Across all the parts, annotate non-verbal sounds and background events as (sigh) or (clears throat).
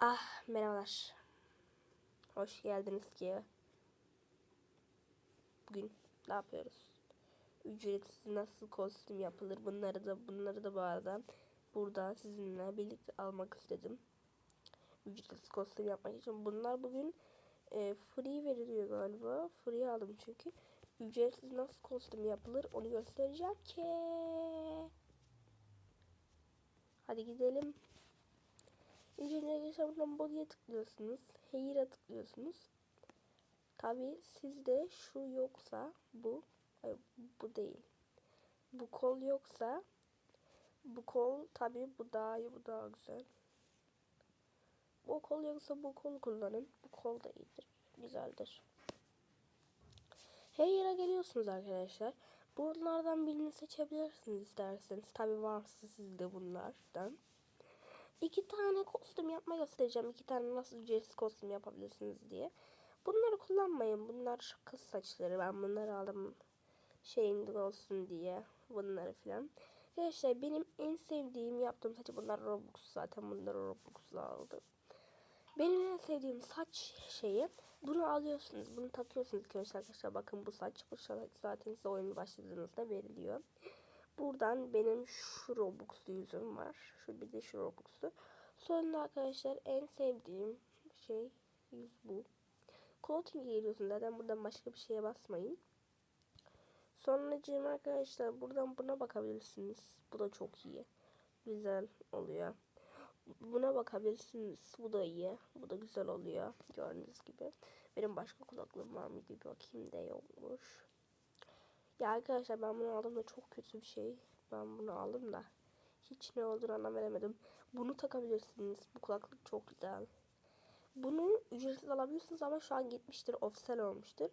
Ah merhabalar. Hoş geldiniz ki. Bugün ne yapıyoruz? Ücretsiz nasıl kostüm yapılır? Bunları da bunları da bu arada burada sizinle birlikte almak istedim. Ücretsiz kostüm yapmak için. Bunlar bugün e, free veriliyor galiba. Free aldım çünkü. Ücretsiz nasıl kostüm yapılır onu göstereceğim ki. Hadi gidelim. Arkadaşlar buradan body'ye tıklıyorsunuz. Hair'a tıklıyorsunuz. Tabi sizde şu yoksa bu hayır, bu değil. Bu kol yoksa bu kol tabi bu daha iyi bu daha güzel. Bu kol yoksa bu kol kullanın. Bu kol da iyidir. Güzeldir. Hair'a geliyorsunuz arkadaşlar. Bunlardan birini seçebilirsiniz isterseniz. Tabi varsa sizde bunlardan. İki tane kostüm yapma göstereceğim. İki tane nasıl ücretsiz kostüm yapabilirsiniz diye. Bunları kullanmayın. Bunlar kız saçları. Ben bunları aldım. Şeyinde olsun diye. Bunları filan. Arkadaşlar benim en sevdiğim yaptığım saçı bunlar Robux zaten bunları Robux'la aldım. Benim en sevdiğim saç şeyi bunu alıyorsunuz. Bunu takıyorsunuz arkadaşlar. Bakın bu saç. Bu saç zaten size oyunu başladığınızda veriliyor. Buradan benim şu Robux'lu yüzüm var. Şu bir de şu Robux'lu. Sonra arkadaşlar en sevdiğim şey yüz bu. Clothing'e geliyorsun zaten buradan başka bir şeye basmayın. Sonracığım arkadaşlar buradan buna bakabilirsiniz. Bu da çok iyi. Güzel oluyor. Buna bakabilirsiniz. Bu da iyi. Bu da güzel oluyor. Gördüğünüz gibi. Benim başka kulaklığım var mı bakayım da yokmuş. Ya arkadaşlar ben bunu aldım da çok kötü bir şey. Ben bunu aldım da hiç ne olduğunu anlam veremedim. Bunu takabilirsiniz. Bu kulaklık çok güzel. Bunu ücretsiz alabilirsiniz ama şu an gitmiştir. Offsell olmuştur.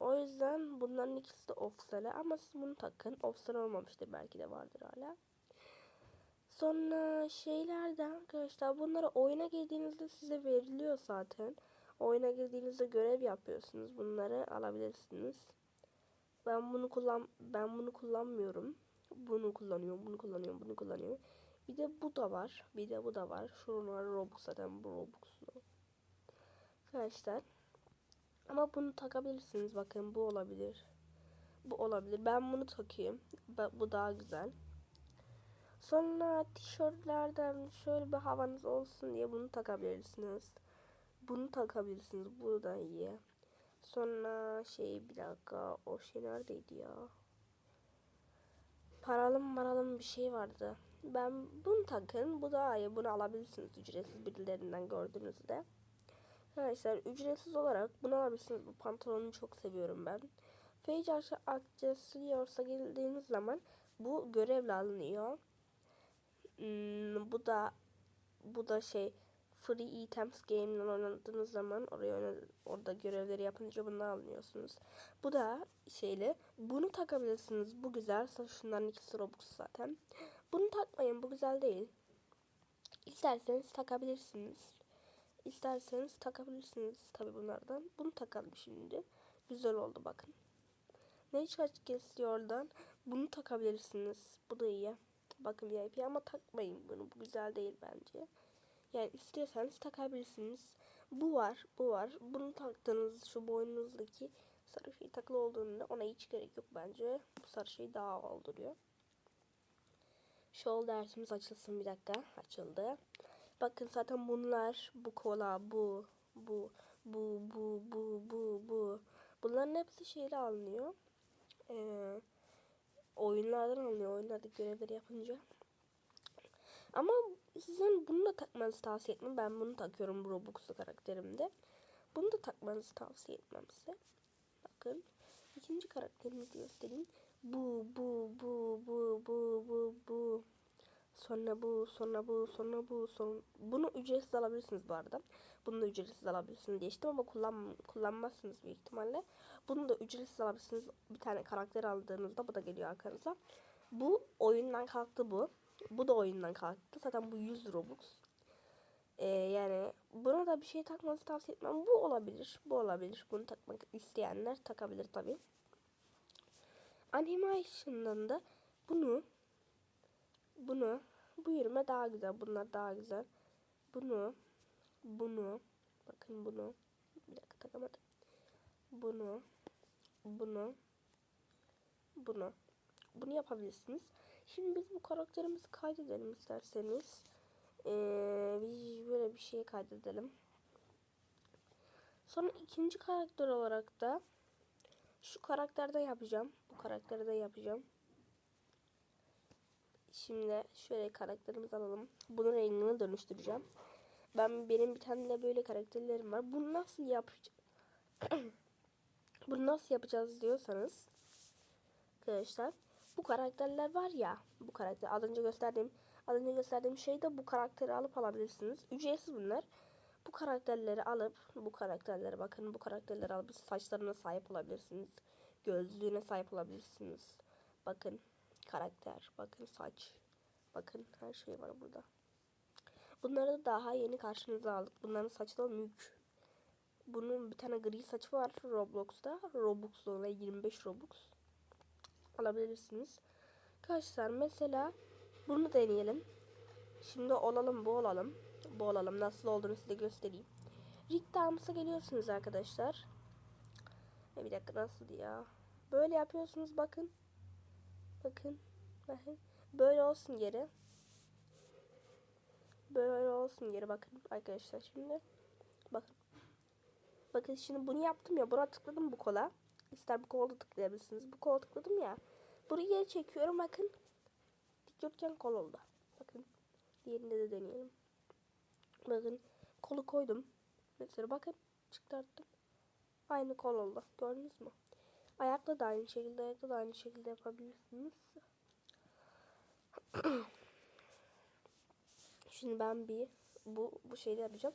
O yüzden bunların ikisi de offsell'e ama siz bunu takın. Offsell olmamıştır. Belki de vardır hala. Sonra şeylerden arkadaşlar bunları oyuna girdiğinizde size veriliyor zaten. Oyuna girdiğinizde görev yapıyorsunuz. Bunları alabilirsiniz. Ben bunu kullan ben bunu kullanmıyorum. Bunu kullanıyorum, bunu kullanıyorum, bunu kullanıyorum. Bir de bu da var. Bir de bu da var. Şunlar Robux zaten bu Robux'lu. Arkadaşlar. Ama bunu takabilirsiniz. Bakın bu olabilir. Bu olabilir. Ben bunu takayım. Bu daha güzel. Sonra tişörtlerden şöyle bir havanız olsun diye bunu takabilirsiniz. Bunu takabilirsiniz. Bu da iyi. Sonra şey bir dakika o şey neredeydi ya? Paralım maralım bir şey vardı. Ben bunu takın. Bu daha iyi. Bunu alabilirsiniz ücretsiz birilerinden gördüğünüzde. Arkadaşlar ücretsiz olarak bunu alabilirsiniz. Bu pantolonu çok seviyorum ben. Fage Accessorios'a geldiğiniz zaman bu görevle alınıyor. Hmm, bu da bu da şey Free Items Game'den oynadığınız zaman oraya orada görevleri yapınca bunu alıyorsunuz. Bu da şeyle bunu takabilirsiniz. Bu güzel. Şunların ikisi Robux zaten. Bunu takmayın. Bu güzel değil. İsterseniz takabilirsiniz. İsterseniz takabilirsiniz tabi bunlardan. Bunu takalım şimdi. Güzel oldu bakın. Ne çıkart kesiyor oradan. Bunu takabilirsiniz. Bu da iyi. Bakın VIP ama takmayın bunu. Bu güzel değil bence. Yani istiyorsanız takabilirsiniz. Bu var, bu var. Bunu taktığınız şu boynunuzdaki sarı şey takılı olduğunda ona hiç gerek yok bence. Bu sarı şey daha olduruyor. Şol dersimiz açılsın bir dakika. Açıldı. Bakın zaten bunlar bu kola, bu, bu, bu, bu, bu, bu, bu. Bunların hepsi şeyle alınıyor. Ee, oyunlardan alınıyor. Oyunlarda görevleri yapınca. Ama sizin bunu da takmanızı tavsiye etmem. Ben bunu takıyorum Robux'lu karakterimde. Bunu da takmanızı tavsiye etmem size. Bakın. ikinci karakterimizi göstereyim. Bu, bu, bu, bu, bu, bu, bu. Sonra bu, sonra bu, sonra bu, son. Bunu ücretsiz alabilirsiniz bu arada. Bunu da ücretsiz alabilirsiniz işte ama kullan, kullanmazsınız büyük ihtimalle. Bunu da ücretsiz alabilirsiniz. Bir tane karakter aldığınızda bu da geliyor arkanıza. Bu oyundan kalktı bu. Bu da oyundan kalktı. Zaten bu 100 Robux. Ee, yani buna da bir şey takmanızı tavsiye etmem. Bu olabilir. Bu olabilir. Bunu takmak isteyenler takabilir tabi. Animation'dan da bunu bunu bu yürüme daha güzel. Bunlar daha güzel. Bunu bunu bakın bunu bir dakika takamadım. Bunu bunu bunu bunu yapabilirsiniz. Şimdi biz bu karakterimizi kaydedelim isterseniz. Ee, biz böyle bir şey kaydedelim. Sonra ikinci karakter olarak da şu karakterde yapacağım. Bu karakterde yapacağım. Şimdi şöyle karakterimizi alalım. Bunun rengini dönüştüreceğim. Ben benim bir tane de böyle karakterlerim var. Bunu nasıl yapacağız? (clears throat) Bunu nasıl yapacağız diyorsanız arkadaşlar bu karakterler var ya bu karakter az önce gösterdiğim az önce gösterdiğim şey de bu karakteri alıp alabilirsiniz. Ücretsiz bunlar. Bu karakterleri alıp bu karakterlere bakın bu karakterleri alıp saçlarına sahip olabilirsiniz. Gözlüğüne sahip olabilirsiniz. Bakın karakter, bakın saç. Bakın her şey var burada. Bunları da daha yeni karşınıza aldık. Bunların saçı da mülk. Bunun bir tane gri saçı var Roblox'ta. Robux'da ve 25 Robux. Alabilirsiniz. Arkadaşlar mesela bunu deneyelim. Şimdi olalım bu olalım. Bu olalım. Nasıl olduğunu size göstereyim. Rig Downs'a geliyorsunuz arkadaşlar. E bir dakika nasıl ya. Böyle yapıyorsunuz bakın. Bakın. Bakın. Böyle olsun geri. Böyle olsun geri bakın arkadaşlar şimdi. Bakın. Bakın şimdi bunu yaptım ya. Buna tıkladım bu kola. İster bu kola tıklayabilirsiniz. Bu kola tıkladım ya. Burayı geri çekiyorum bakın. Dikdörtgen kol oldu. Bakın. Diğerinde de deneyelim. Bakın kolu koydum. Mesela bakın çıkarttım. Aynı kol oldu. Gördünüz mü? Ayakla da aynı şekilde, ayakla da aynı şekilde yapabilirsiniz. (clears throat) Şimdi ben bir bu bu şeyde yapacağım.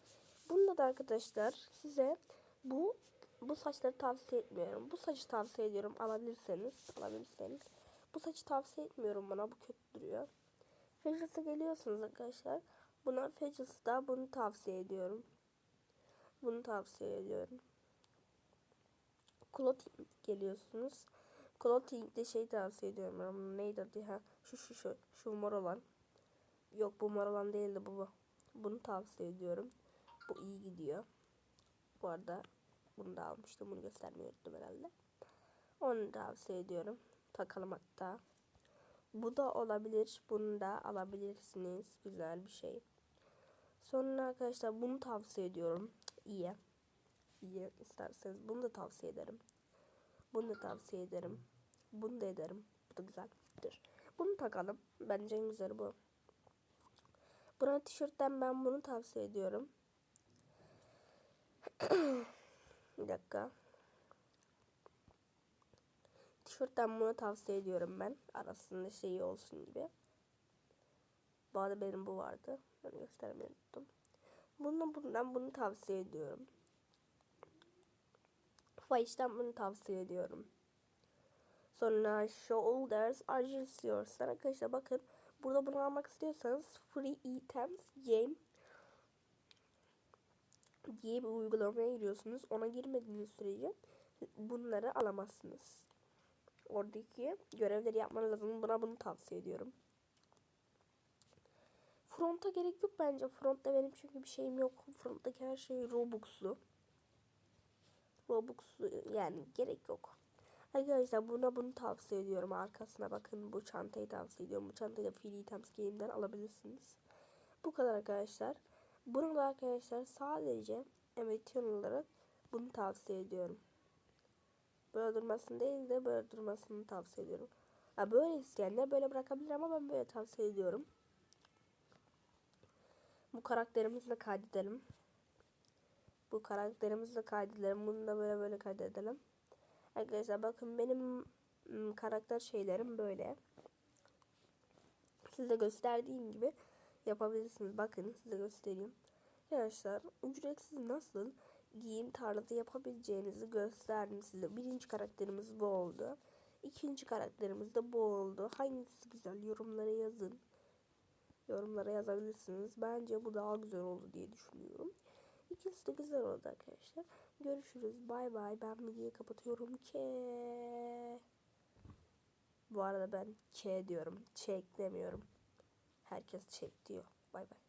Bunda da arkadaşlar size bu bu saçları tavsiye etmiyorum. Bu saçı tavsiye ediyorum. Alabilirseniz, alabilirseniz. Bu saçı tavsiye etmiyorum bana. Bu kötü duruyor. Facials'a geliyorsunuz arkadaşlar. Buna Facials'da bunu tavsiye ediyorum. Bunu tavsiye ediyorum. Clothing geliyorsunuz. Clothing'de şey tavsiye ediyorum. Ama neydi adı ha? Şu şu şu. Şu mor olan. Yok bu mor olan değildi bu. bu. Bunu tavsiye ediyorum. Bu iyi gidiyor. Bu arada bunu da almıştım. Bunu göstermeyi unuttum herhalde. Onu tavsiye ediyorum. Takalım hatta. Bu da olabilir. Bunu da alabilirsiniz. Güzel bir şey. Sonra arkadaşlar bunu tavsiye ediyorum. İyi. İyi isterseniz bunu da tavsiye ederim. Bunu da tavsiye ederim. Bunu da ederim. Bu da güzeldir. Bunu takalım. Bence en güzeli bu. Buna tişörtten ben bunu tavsiye ediyorum. (clears throat) bir dakika. Tişörtten bunu tavsiye ediyorum ben. Arasında şeyi olsun gibi. Bu arada benim bu vardı. Ben göstermeyi unuttum. Bunu bundan bunu tavsiye ediyorum. Fahiş'ten bunu tavsiye ediyorum. Sonra Shoulders Argilsiyorsan arkadaşlar bakın. Burada bunu almak istiyorsanız Free Items Game diye bir uygulamaya giriyorsunuz. Ona girmediğiniz sürece bunları alamazsınız. Oradaki görevleri yapmanız lazım. Buna bunu tavsiye ediyorum. Front'a gerek yok bence. Front'ta benim çünkü bir şeyim yok. Front'taki her şey Robux'lu. Robux'lu yani gerek yok. Arkadaşlar buna bunu tavsiye ediyorum. Arkasına bakın bu çantayı tavsiye ediyorum. Bu çantayı da Free Items Game'den alabilirsiniz. Bu kadar arkadaşlar. Bunu da arkadaşlar sadece emetisyon olarak bunu tavsiye ediyorum. Böyle durmasını değil de böyle durmasını tavsiye ediyorum. Ha, böyle isteyenler böyle bırakabilir ama ben böyle tavsiye ediyorum. Bu karakterimizi de kaydedelim. Bu karakterimizi de kaydedelim. Bunu da böyle böyle kaydedelim. Arkadaşlar bakın benim karakter şeylerim böyle. Size gösterdiğim gibi yapabilirsiniz. Bakın size göstereyim. Arkadaşlar ücretsiz nasıl giyim tarzı yapabileceğinizi gösterdim size. Birinci karakterimiz bu oldu. İkinci karakterimiz de bu oldu. Hangisi güzel yorumlara yazın. Yorumlara yazabilirsiniz. Bence bu daha güzel oldu diye düşünüyorum. İkisi de güzel oldu arkadaşlar. Görüşürüz. Bay bay. Ben videoyu kapatıyorum. Ke. Bu arada ben K diyorum. Çek demiyorum. Herkes çek diyor. Bay bay.